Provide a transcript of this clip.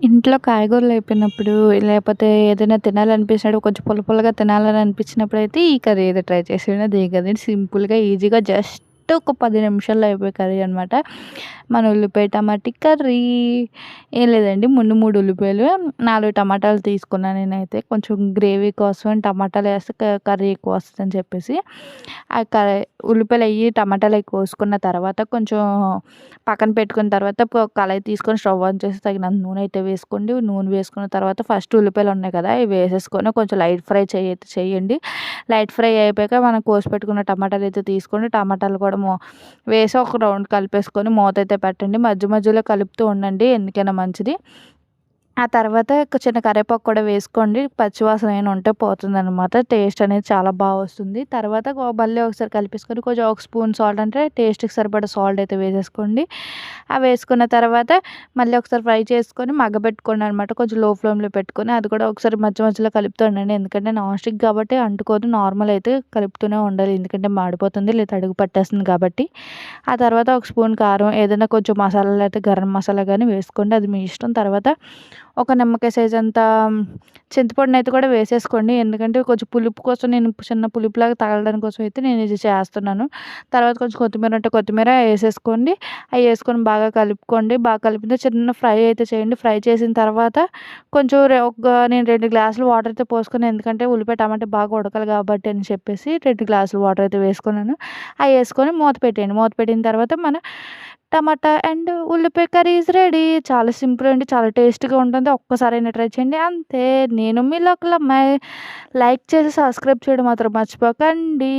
ఇంట్లో కాయగూరలు అయిపోయినప్పుడు లేకపోతే ఏదైనా తినాలనిపించినప్పుడు కొంచెం పుల్ల పుల్లగా తినాలని అనిపించినప్పుడు అయితే ఈ కర్రీ అయితే ట్రై చేసేయండి. అది కదండి సింపుల్గా ఈజీగా జస్ట్ ఒక పది నిమిషాల్లో అయిపోయే కర్రీ అనమాట మన ఉల్లిపాయ టమాటీ కర్రీ. ఏం లేదండి ముందు మూడు ఉల్లిపాయలు నాలుగు టమాటాలు తీసుకున్నాను నేనైతే. కొంచెం గ్రేవీ కోసం టమాటాలు వేస్తే కర్రీ ఎక్కువ వస్తుందని చెప్పేసి. ఆ కర్రీ ఉల్లిపాయలు అయ్యి టమాటాలు అవి కోసుకున్న తర్వాత కొంచెం పక్కన పెట్టుకున్న తర్వాత కళాయి తీసుకొని స్టవ్ ఆన్ చేసి తగినంత నూనె అయితే వేసుకోండి. నూనె వేసుకున్న తర్వాత ఫస్ట్ ఉల్లిపాయలు ఉన్నాయి కదా ఇవి వేసేసుకొని కొంచెం లైట్ ఫ్రై చేయ చేయండి. లైట్ ఫ్రై అయిపోయాక మనం కోసి పెట్టుకున్న టమాటాలు అయితే తీసుకోండి. టమాటాలు కూడా వేసి ఒక రౌండ్ కలిపేసుకొని మూత అయితే పెట్టండి. మధ్య మధ్యలో కలుపుతూ ఉండండి. ఎందుకైనా మంచిది. ఆ తర్వాత చిన్న కరివేపాకు కూడా వేసుకోండి. పచ్చివాసన అయినా ఉంటే పోతుందనమాట టేస్ట్ అనేది చాలా బాగా వస్తుంది. తర్వాత మళ్ళీ ఒకసారి కలిపేసుకొని కొంచెం ఒక స్పూన్ సాల్ట్ అంటే టేస్ట్కి సరిపడా సాల్ట్ అయితే వేసేసుకోండి. ఆ వేసుకున్న తర్వాత మళ్ళీ ఒకసారి ఫ్రై చేసుకొని మగ్గబెట్టుకోండి అనమాట కొంచెం లో ఫ్లేమ్లో పెట్టుకొని అది కూడా ఒకసారి మధ్య మధ్యలో కలుపుతూ ఉండండి. ఎందుకంటే నాన్ స్టిక్ కాబట్టి అంటుకోదు. నార్మల్ అయితే కలుపుతూనే ఉండాలి. ఎందుకంటే మాడిపోతుంది లేదా అడుగు పట్టేస్తుంది కాబట్టి. ఆ తర్వాత ఒక స్పూన్ కారం ఏదైనా కొంచెం మసాలాలు అయితే గరం మసాలా కానీ వేసుకోండి. అది మీ ఇష్టం. తర్వాత ఒక నిమ్మకాయ సైజ్ అంత చింతపండుని అయితే కూడా వేసేసుకోండి. ఎందుకంటే కొంచెం పులుపు కోసం నేను చిన్న పులుపులాగా తగలడానికి కోసం అయితే నేను ఇది చేస్తున్నాను. తర్వాత కొంచెం కొత్తిమీర అంటే కొత్తిమీర వేసేసుకోండి. అవి వేసుకొని బాగా కలుపుకోండి. బాగా కలిపితే చిన్న ఫ్రై అయితే చేయండి. ఫ్రై చేసిన తర్వాత కొంచెం ఒక నేను రెండు గ్లాసులు వాటర్ అయితే పోసుకుని ఎందుకంటే ఉల్లిపాయ టమాటా బాగా ఉడకాలి కాబట్టి అని చెప్పేసి రెండు గ్లాసులు వాటర్ అయితే వేసుకున్నాను. అవి వేసుకొని మూత పెట్టేయండి. మూత పెట్టిన తర్వాత మన టమాటా అండ్ ఉల్లిపాయ కర్రీ ఈజ్ రెడీ చాలా సింపుల్ అండి చాలా టేస్ట్గా ఉంటుంది. ఒక్కసారైనా ట్రై చేయండి. అంతే నేను మీ లోకల్ అమ్మాయి. లైక్ చేసి సబ్స్క్రైబ్ చేయడం మాత్రం మర్చిపోకండి.